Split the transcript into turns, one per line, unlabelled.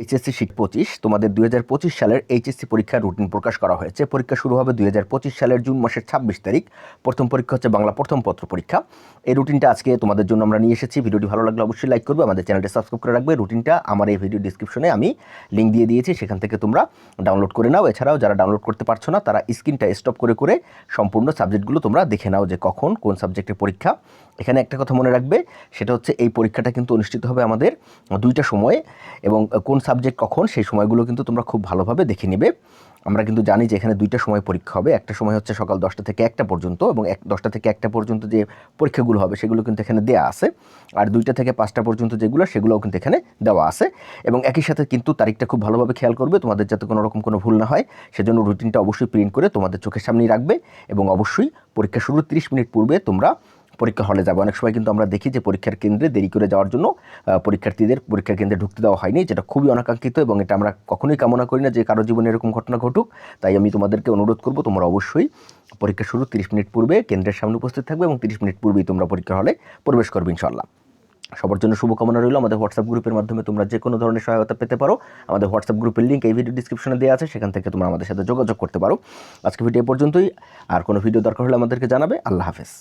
HSC sheet পঁচিশ, তোমাদের দুই হাজার পঁচিশ সালের এইচএসসি পরীক্ষার রুটিন প্রকাশ করা হয়েছে। পরীক্ষা শুরু হবে দুই হাজার পঁচিশ সালের জুন মাসের ছাব্বিশ তারিখ। প্রথম পরীক্ষা হচ্ছে বাংলা প্রথম পত্র পরীক্ষা। এই রুটিনটা আজকে তোমাদের জন্য আমরা নিয়ে এসেছি। ভিডিওটি ভালো লাগলে অবশ্যই লাইক করবে। আমাদের চ্যানেলটি সাবস্ক্রাইব করে রাখবে। রুটিনটা আমার এই ভিডিও ডিসক্রিপশনে আমি লিঙ্ক দিয়ে দিয়েছি। সেখান থেকে তোমরা ডাউনলোড করে নাও। এছাড়াও যারা ডাউনলোড করতে পারছ না, তারা স্ক্রিনটা স্টপ করে করে সম্পূর্ণ সাবজেক্টগুলো তোমরা দেখে নাও যে কখন কোন সাবজেক্টের পরীক্ষা। এখানে একটা কথা মনে রাখবে, সেটা হচ্ছে এই পরীক্ষাটা কিন্তু অনুষ্ঠিত হবে আমাদের দুইটা সময়ে এবং কোন সাবজেক্ট কখন, সেই সময়গুলো কিন্তু তোমরা খুব ভালোভাবে দেখে নেবে। আমরা কিন্তু জানি যে এখানে দুইটা সময় পরীক্ষা হবে। একটা সময় হচ্ছে সকাল দশটা থেকে একটা পর্যন্ত এবং এক, দশটা থেকে একটা পর্যন্ত যে পরীক্ষাগুলো হবে সেগুলো কিন্তু এখানে দেওয়া আছে। আর দুইটা থেকে পাঁচটা পর্যন্ত যেগুলো, সেগুলোও কিন্তু এখানে দেওয়া আছে। এবং একই সাথে কিন্তু তারিখটা খুব ভালোভাবে খেয়াল করবে, তোমাদের যাতে কোনো রকম কোনো ভুল না হয়। সেজন্য রুটিনটা অবশ্যই প্রিন্ট করে তোমাদের চোখের সামনেই রাখবে এবং অবশ্যই পরীক্ষা শুরুর তিরিশ মিনিট পূর্বে তোমরা পরীক্ষা হলে যাবে। অনেক সময় কিন্তু আমরা দেখি যে পরীক্ষার কেন্দ্রে দেরি করে যাওয়ার জন্য পরীক্ষার্থীদের, পরীক্ষার কেন্দ্রে ঢুকতে দেওয়া হয়নি, যেটা খুবই অনাকাঙ্ক্ষিত এবং এটা আমরা কখনোই কামনা করি না যে কারও জীবনে এরকম ঘটনা ঘটুক। তাই আমি তোমাদেরকে অনুরোধ করব, তোমরা অবশ্যই পরীক্ষা শুরু তিরিশ মিনিট পূর্বে কেন্দ্রের সামনে উপস্থিত থাকবে এবং তিরিশ মিনিট পূর্বেই তোমরা পরীক্ষা হলে প্রবেশ করবে ইনশাল্লাহ সবার জন্য শুভকামনা রইল। আমাদের হোয়াটসঅ্যাপ গ্রুপের মাধ্যমে তোমরা যে কোনো ধরনের সহায়তা পেতে পারো। আমাদের হোয়াটসঅ্যাপ গ্রুপের লিঙ্ক এই ভিডিও ডিসক্রিপশনে দেওয়া আছে, সেখান থেকে তোমরা আমাদের সাথে যোগাযোগ করতে পারো। আজকে ভিডিও পর্যন্তই। আর কোনো ভিডিও দরকার হলে আমাদেরকে জানাবে। আল্লাহ হাফেজ।